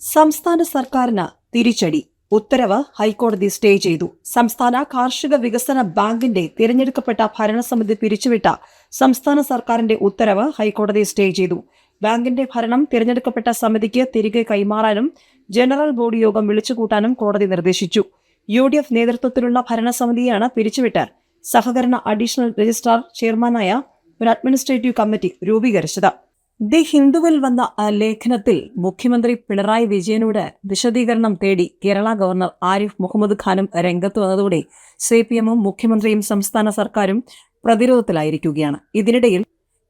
സംസ്ഥാന സർക്കാരിന് തിരിച്ചടി. ഉത്തരവ് ഹൈക്കോടതി സ്റ്റേ ചെയ്തു. സംസ്ഥാന കാർഷിക വികസന ബാങ്കിന്റെ തിരഞ്ഞെടുക്കപ്പെട്ട ഭരണസമിതി പിരിച്ചുവിട്ട സംസ്ഥാന സർക്കാരിന്റെ ഉത്തരവ് ഹൈക്കോടതി സ്റ്റേ ചെയ്തു. ബാങ്കിന്റെ ഭരണം തിരഞ്ഞെടുക്കപ്പെട്ട സമിതിക്ക് തിരികെ കൈമാറാനും ജനറൽ ബോഡി യോഗം വിളിച്ചുകൂട്ടാനും കോടതി നിർദ്ദേശിച്ചു. യു ഡി എഫ് നേതൃത്വത്തിലുള്ള ഭരണസമിതിയാണ് പിരിച്ചുവിട്ട് സഹകരണ അഡീഷണൽ രജിസ്ട്രാർ ചെയർമാനായ ഒരു അഡ്മിനിസ്ട്രേറ്റീവ് കമ്മിറ്റി രൂപീകരിച്ചത്. ദി ഹിന്ദുവിൽ വന്ന ലേഖനത്തിൽ മുഖ്യമന്ത്രി പിണറായി വിജയനോട് വിശദീകരണം തേടി കേരള ഗവർണർ ആരിഫ് മുഹമ്മദ് ഖാനും രംഗത്ത് വന്നതോടെ സി പി എമ്മും മുഖ്യമന്ത്രിയും സംസ്ഥാന സർക്കാരും പ്രതിരോധത്തിലായിരിക്കുകയാണ്. ഇതിനിടയിൽ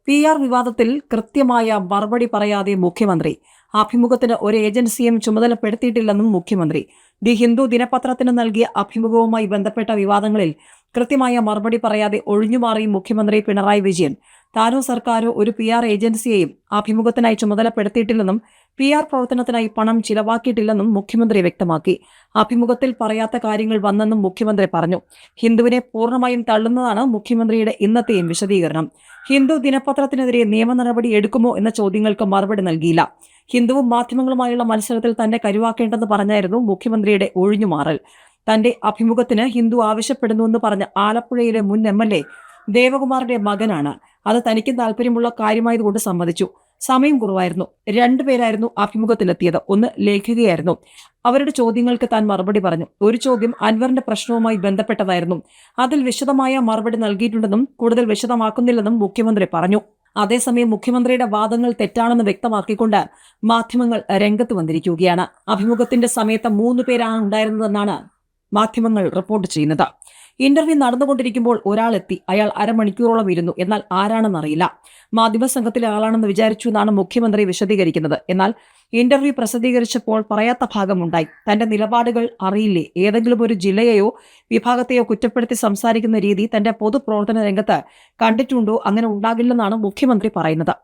പി ആർ വിവാദത്തിൽ കൃത്യമായ മറുപടി പറയാതെ മുഖ്യമന്ത്രി അഭിമുഖത്തിന് ഒരു ഏജൻസിയും ചുമതലപ്പെടുത്തിയിട്ടില്ലെന്നും മുഖ്യമന്ത്രി. ദി ഹിന്ദു ദിനപത്രത്തിന് നൽകിയ അഭിമുഖവുമായി ബന്ധപ്പെട്ട വിവാദങ്ങളിൽ കൃത്യമായ മറുപടി പറയാതെ ഒഴിഞ്ഞുമാറി മുഖ്യമന്ത്രി പിണറായി വിജയൻ. താനോ സർക്കാരോ ഒരു പി ആർ ഏജൻസിയെയും അഭിമുഖത്തിനായി ചുമതലപ്പെടുത്തിയിട്ടില്ലെന്നും പി ആർ പ്രവർത്തനത്തിനായി പണം ചിലവാക്കിയിട്ടില്ലെന്നും മുഖ്യമന്ത്രി വ്യക്തമാക്കി. അഭിമുഖത്തിൽ പറയാത്ത കാര്യങ്ങൾ വന്നെന്നും മുഖ്യമന്ത്രി പറഞ്ഞു. ഹിന്ദുവിനെ പൂർണമായും തള്ളുന്നതാണ് മുഖ്യമന്ത്രിയുടെ ഇന്നത്തെയും വിശദീകരണം. ഹിന്ദു ദിനപത്രത്തിനെതിരെ നിയമ നടപടി എടുക്കുമോ എന്ന ചോദ്യങ്ങൾക്ക് മറുപടി നൽകിയില്ല. ഹിന്ദുവും മാധ്യമങ്ങളുമായുള്ള മത്സരത്തിൽ തന്നെ കരുവാക്കേണ്ടെന്ന് പറഞ്ഞായിരുന്നു മുഖ്യമന്ത്രിയുടെ ഒഴിഞ്ഞുമാറൽ തന്റെ അഭിമുഖത്തിന് ഹിന്ദു ആവശ്യപ്പെടുന്നുവെന്ന് പറഞ്ഞ ആലപ്പുഴയിലെ മുൻ എം എൽ എ ദേവകുമാറിന്റെ മകനാണ്. അത് തനിക്ക് താല്പര്യമുള്ള കാര്യമായതുകൊണ്ട് സമ്മതിച്ചു. സമയം കുറവായിരുന്നു. രണ്ടുപേരായിരുന്നു അഭിമുഖത്തിലെത്തിയത്. ഒന്ന് ലേഖികയായിരുന്നു. അവരുടെ ചോദ്യങ്ങൾക്ക് താൻ മറുപടി പറഞ്ഞു. ഒരു ചോദ്യം അൻവറിന്റെ പ്രശ്നവുമായി ബന്ധപ്പെട്ടതായിരുന്നു. അതിൽ വിശദമായ മറുപടി നൽകിയിട്ടുണ്ടെന്നും കൂടുതൽ വിശദമാക്കുന്നില്ലെന്നും മുഖ്യമന്ത്രി പറഞ്ഞു. അതേസമയം മുഖ്യമന്ത്രിയുടെ വാദങ്ങൾ തെറ്റാണെന്ന് വ്യക്തമാക്കിക്കൊണ്ട് മാധ്യമങ്ങൾ രംഗത്ത് വന്നിരിക്കുകയാണ്. അഭിമുഖത്തിന്റെ സമയത്ത് മൂന്ന് പേരാണ് ഉണ്ടായിരുന്നതെന്നാണ് മാധ്യമങ്ങൾ റിപ്പോർട്ട് ചെയ്യുന്നത്. ഇന്റർവ്യൂ നടന്നുകൊണ്ടിരിക്കുമ്പോൾ ഒരാൾ എത്തി അയാൾ അരമണിക്കൂറോളം ഇരുന്നു. എന്നാൽ ആരാണെന്നറിയില്ല മാധ്യമ സംഘത്തിലെ ആളാണെന്ന് വിചാരിച്ചു എന്നാണ് മുഖ്യമന്ത്രി വിശദീകരിക്കുന്നത്. എന്നാൽ ഇന്റർവ്യൂ പ്രസിദ്ധീകരിച്ചപ്പോൾ പറയാത്ത ഭാഗമുണ്ടായി. തന്റെ നിലപാടുകൾ അറിയില്ലേ? ഏതെങ്കിലും ഒരു ജില്ലയെയോ വിഭാഗത്തെയോ കുറ്റപ്പെടുത്തി സംസാരിക്കുന്ന രീതി തന്റെ പൊതുപ്രവർത്തന രംഗത്ത് കണ്ടിട്ടുണ്ടോ? അങ്ങനെ ഉണ്ടാകില്ലെന്നാണ് മുഖ്യമന്ത്രി പറയുന്നത്.